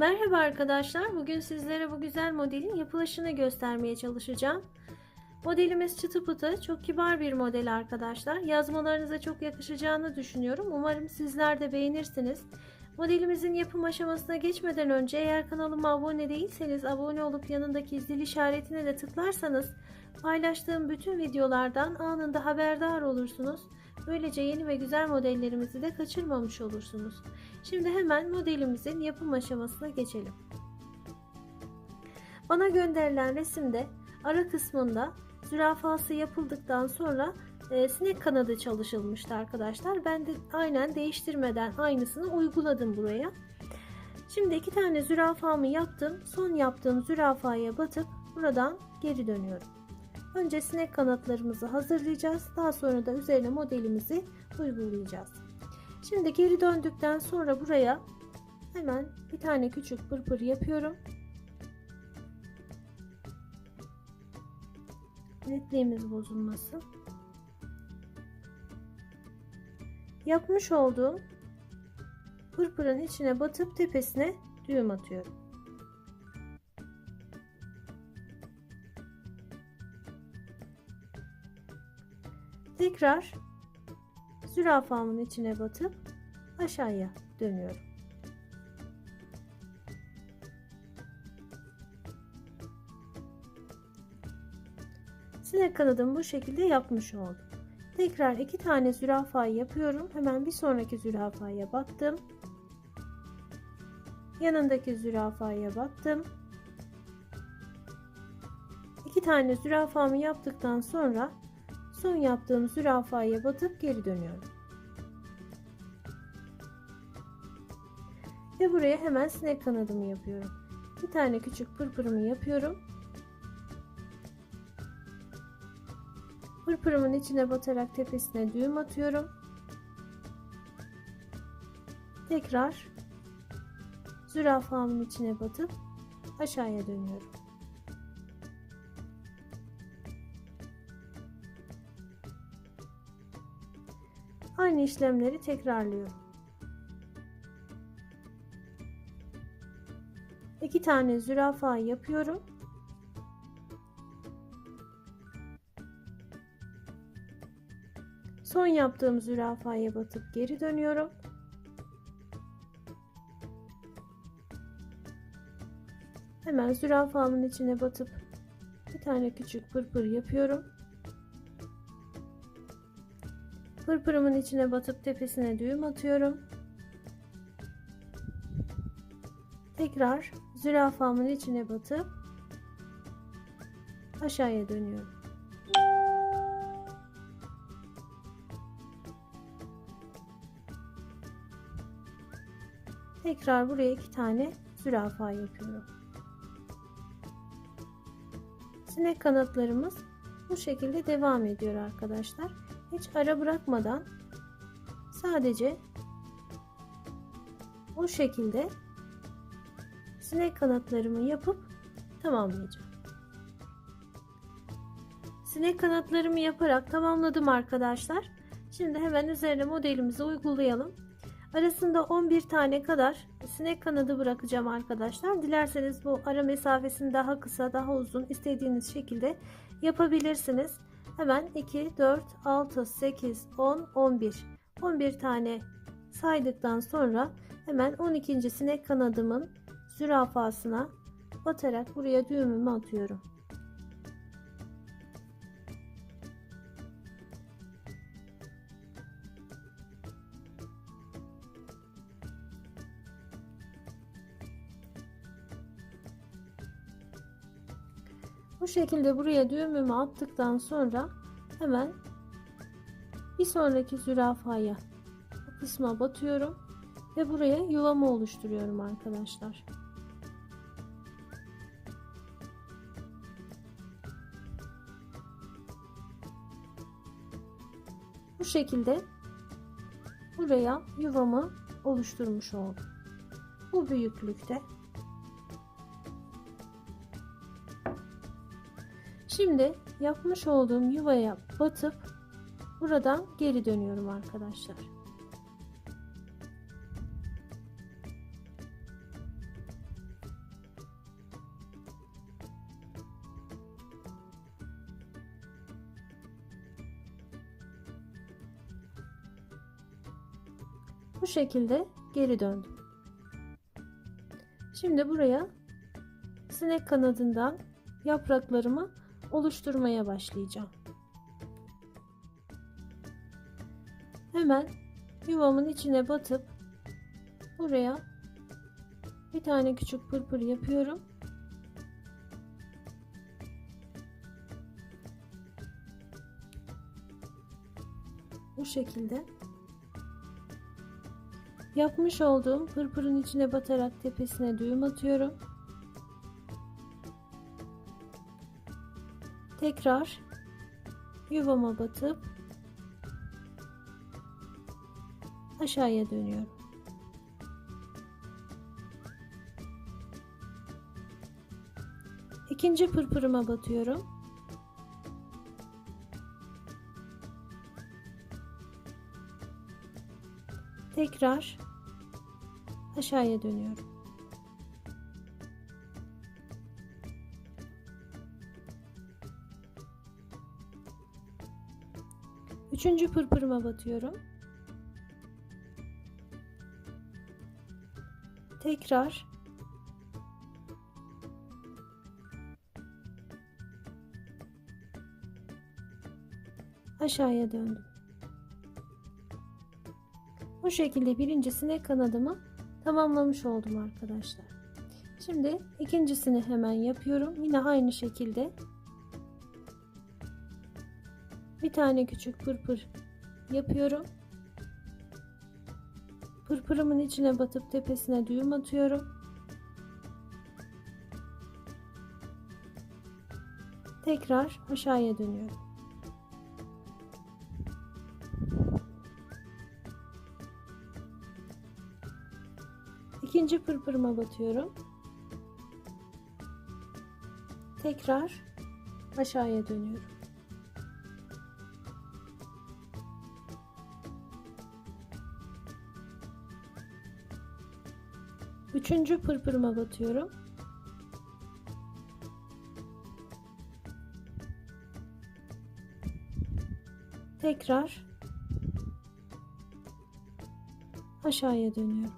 Merhaba arkadaşlar. Bugün sizlere bu güzel modelin yapılışını göstermeye çalışacağım. Modelimiz çıtı pıtı, çok kibar bir model arkadaşlar. Yazmalarınıza çok yakışacağını düşünüyorum. Umarım sizler de beğenirsiniz. Modelimizin yapım aşamasına geçmeden önce eğer kanalıma abone değilseniz abone olup yanındaki zil işaretine de tıklarsanız paylaştığım bütün videolardan anında haberdar olursunuz. Böylece yeni ve güzel modellerimizi de kaçırmamış olursunuz. Şimdi hemen modelimizin yapım aşamasına geçelim. Bana gönderilen resimde ara kısmında zürafası yapıldıktan sonra e, sinek kanadı çalışılmıştı arkadaşlar. Ben de aynen değiştirmeden aynısını uyguladım buraya. Şimdi iki tane zürafamı yaptım. Son yaptığım zürafaya batıp buradan geri dönüyorum. Önce sinek kanatlarımızı hazırlayacağız. Daha sonra da üzerine modelimizi uygulayacağız. Şimdi geri döndükten sonra buraya hemen bir tane küçük pırpır yapıyorum. Netliğimiz bozulmasın. Yapmış olduğum pırpırın içine batıp tepesine düğüm atıyorum. Tekrar zürafamın içine batıp aşağıya dönüyorum. Sinek kanadımı bu şekilde yapmış oldum. Tekrar iki tane zürafayı yapıyorum. Hemen bir sonraki zürafaya battım. Yanındaki zürafaya battım. İki tane zürafamı yaptıktan sonra son yaptığım zürafaya batıp geri dönüyorum. Ve buraya hemen sinek kanadımı yapıyorum. Bir tane küçük pırpırımı yapıyorum. Pırpırımın içine batarak tepesine düğüm atıyorum. Tekrar zürafamın içine batıp aşağıya dönüyorum. Aynı işlemleri tekrarlıyorum. İki tane zürafa yapıyorum. Son yaptığım zürafaya batıp geri dönüyorum. Hemen zürafamın içine batıp bir tane küçük pırpır yapıyorum. Pırpırımın içine batıp tepesine düğüm atıyorum. Tekrar zürafamın içine batıp aşağıya dönüyorum. Tekrar buraya iki tane zürafa yapıyorum. Sinek kanatlarımız bu şekilde devam ediyor arkadaşlar. Hiç ara bırakmadan sadece bu şekilde sinek kanatlarımı yapıp tamamlayacağım. Sinek kanatlarımı yaparak tamamladım arkadaşlar. Şimdi hemen üzerine modelimizi uygulayalım. Arasında 11 tane kadar sinek kanadı bırakacağım arkadaşlar. Dilerseniz bu ara mesafesini daha kısa, daha uzun istediğiniz şekilde yapabilirsiniz. Hemen 2, 4, 6, 8, 10, 11. 11 tane saydıktan sonra hemen 12. sinek kanadımın zürafasına batarak buraya düğümümü atıyorum. Bu şekilde buraya düğümümü attıktan sonra hemen bir sonraki zürafaya bu kısma batıyorum ve buraya yuvamı oluşturuyorum arkadaşlar. Bu şekilde buraya yuvamı oluşturmuş oldum. Bu büyüklükte Şimdi yapmış olduğum yuvaya batıp buradan geri dönüyorum arkadaşlar. Bu şekilde geri döndüm. Şimdi buraya sinek kanadından yapraklarımı oluşturmaya başlayacağım. Hemen yuvamın içine batıp buraya bir tane küçük pırpır yapıyorum. Bu şekilde yapmış olduğum pırpırın içine batarak tepesine düğüm atıyorum. Tekrar yuvama batıp aşağıya dönüyorum. İkinci pırpırıma batıyorum. Tekrar aşağıya dönüyorum. Üçüncü pırpırıma batıyorum. Tekrar aşağıya döndüm. Bu şekilde birinci sinek kanadımı tamamlamış oldum arkadaşlar. Şimdi ikincisini hemen yapıyorum. Yine aynı şekilde bir tane küçük pırpır yapıyorum. Pırpırımın içine batıp tepesine düğüm atıyorum. Tekrar aşağıya dönüyorum. İkinci pırpırıma batıyorum. Tekrar aşağıya dönüyorum. Üçüncü pırpırıma batıyorum. Tekrar aşağıya dönüyorum.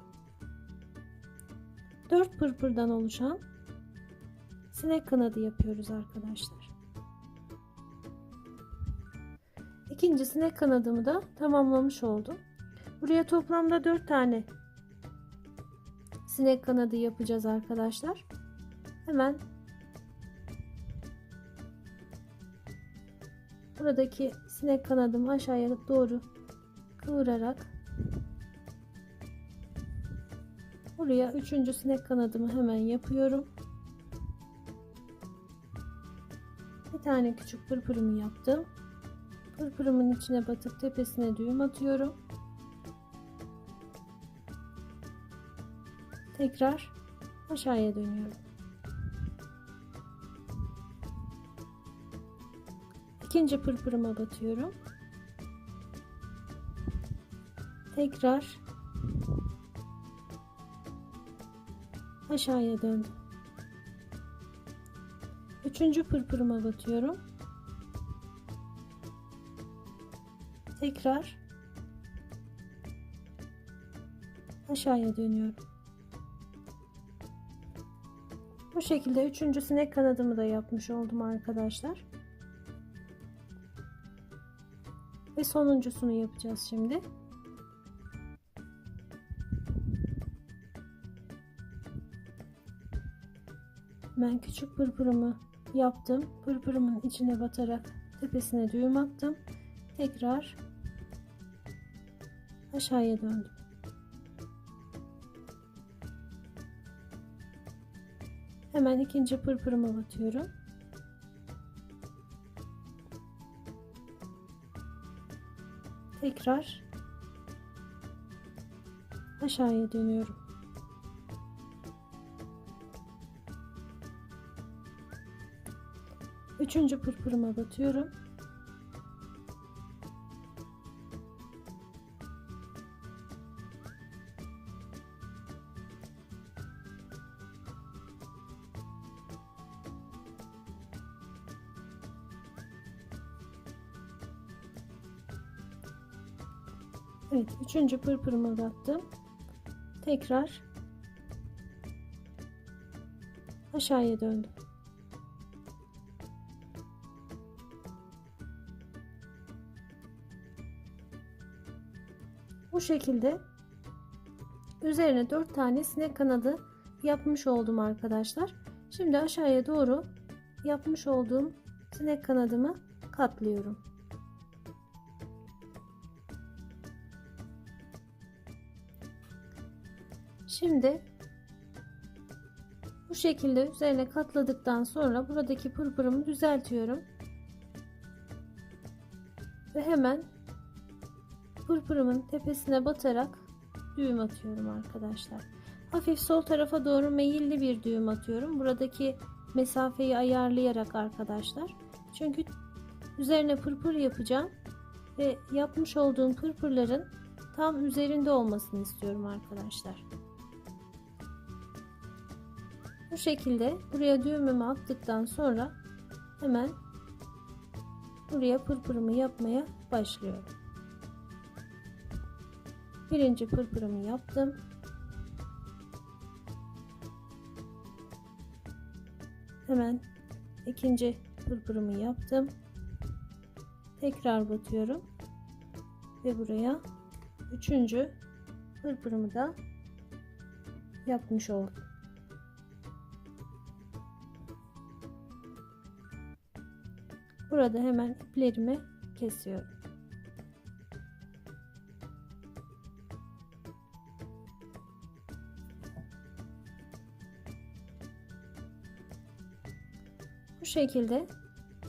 Dört pırpırdan oluşan sinek kanadı yapıyoruz arkadaşlar. İkinci sinek kanadımı da tamamlamış oldum. Buraya toplamda dört tane sinek kanadı yapacağız arkadaşlar. Hemen buradaki sinek kanadımı aşağıya doğru kıvırarak buraya üçüncü sinek kanadımı hemen yapıyorum. Bir tane küçük pırpırımı yaptım. Pırpırımın içine batıp tepesine düğüm atıyorum. Tekrar aşağıya dönüyorum. İkinci pırpırıma batıyorum. Tekrar aşağıya döndüm. Üçüncü pırpırıma batıyorum. Tekrar aşağıya dönüyorum. Bu şekilde üçüncü sinek kanadımı da yapmış oldum arkadaşlar. Ve sonuncusunu yapacağız şimdi. Ben küçük pırpırımı yaptım. Pırpırımın içine batarak tepesine düğüm attım. Tekrar aşağıya döndüm. Hemen ikinci pırpırıma batıyorum. Tekrar aşağıya dönüyorum. Üçüncü pırpırıma batıyorum. Üçüncü pırpırımı battım. Tekrar aşağıya döndüm. Bu şekilde üzerine 4 tane sinek kanadı yapmış oldum arkadaşlar. Şimdi aşağıya doğru yapmış olduğum sinek kanadımı katlıyorum. Şimdi bu şekilde üzerine katladıktan sonra buradaki pırpırımı düzeltiyorum. Ve hemen pırpırımın tepesine batarak düğüm atıyorum arkadaşlar. Hafif sol tarafa doğru meyilli bir düğüm atıyorum. Buradaki mesafeyi ayarlayarak arkadaşlar. Çünkü üzerine pırpır yapacağım ve yapmış olduğum pırpırların tam üzerinde olmasını istiyorum arkadaşlar. Bu şekilde buraya düğümümü attıktan sonra hemen buraya pırpırımı yapmaya başlıyorum. Birinci pırpırımı yaptım. Hemen ikinci pırpırımı yaptım. Tekrar batıyorum. Ve buraya üçüncü pırpırımı da yapmış oldum. Burada hemen iplerimi kesiyorum. Bu şekilde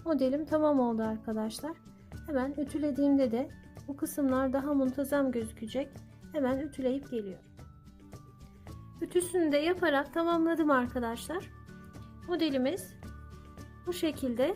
modelim tamam oldu arkadaşlar. Hemen ütülediğimde de bu kısımlar daha muntazam gözükecek. Hemen ütüleyip geliyorum. Ütüsünü de yaparak tamamladım arkadaşlar. Modelimiz bu şekilde